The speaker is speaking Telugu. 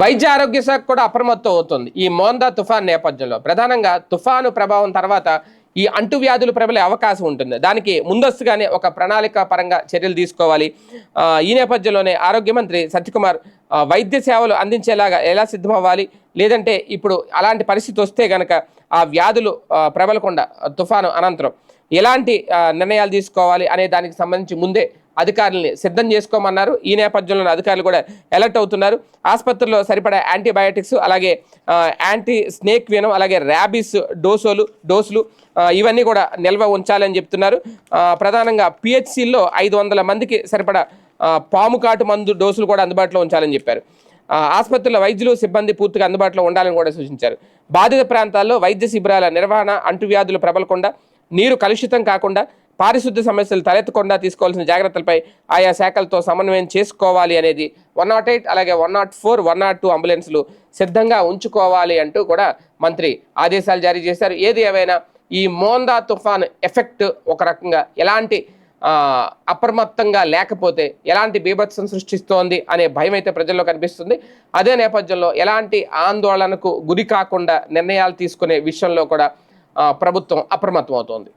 వైద్య ఆరోగ్య శాఖ కూడా అప్రమత్తం అవుతుంది ఈ మోందా తుఫాన్ నేపథ్యంలో. ప్రధానంగా తుఫాను ప్రభావం తర్వాత ఈ అంటువ్యాధులు ప్రబలే అవకాశం ఉంటుంది. దానికి ముందస్తుగానే ఒక ప్రణాళిక పరంగా చర్యలు తీసుకోవాలి. ఈ నేపథ్యంలోనే ఆరోగ్య మంత్రి సత్యకుమార్ వైద్య సేవలు అందించేలాగా ఎలా సిద్ధమవ్వాలి? లేదంటే ఇప్పుడు అలాంటి పరిస్థితి వస్తే గనక ఆ వ్యాధులు ప్రబలకుండా తుఫాను అనంతరం ఎలాంటి నిర్ణయాలు తీసుకోవాలి అనే దానికి సంబంధించి ముందే అధికారుల్ని సిద్ధం చేసుకోమన్నారు. ఈ నేపథ్యంలో అధికారులు కూడా అలర్ట్ అవుతున్నారు. ఆసుపత్రిలో సరిపడా యాంటీబయాటిక్స్ అలాగే యాంటీ స్నేక్ వినం అలాగే ర్యాబీస్ డోసోలు డోసులు ఇవన్నీ కూడా నిల్వ ఉంచాలని చెప్తున్నారు. ప్రధానంగా పిహెచ్సిల్లో ఐదు వందల మందికి సరిపడా పాము కాటు మందు డోసులు కూడా అందుబాటులో ఉంచాలని చెప్పారు. ఆసుపత్రుల వైద్యులు సిబ్బంది పూర్తిగా అందుబాటులో ఉండాలని కూడా సూచించారు. బాధిత ప్రాంతాల్లో వైద్య శిబిరాల నిర్వహణ అంటువ్యాధులు ప్రబలకుండా నీరు కలుషితం కాకుండా పారిశుద్ధ్య సమస్యలు తలెత్తకుండా తీసుకోవాల్సిన జాగ్రత్తలపై ఆయా శాఖలతో సమన్వయం చేసుకోవాలి అనేది వన్ నాట్ ఎయిట్ అలాగే one nought four one nought two అంబులెన్స్లు సిద్ధంగా ఉంచుకోవాలి అంటూ కూడా మంత్రి ఆదేశాలు జారీ చేశారు. ఏది ఏమైనా ఈ మోందా తుఫాన్ ఎఫెక్ట్ ఒక రకంగా ఎలాంటి అప్రమత్తంగా లేకపోతే ఎలాంటి బీభత్సం సృష్టిస్తోంది అనే భయం అయితే ప్రజల్లో కనిపిస్తుంది. అదే నేపథ్యంలో ఎలాంటి ఆందోళనకు గురి కాకుండా నిర్ణయాలు తీసుకునే విషయంలో కూడా ప్రభుత్వం అప్రమత్తం అవుతోంది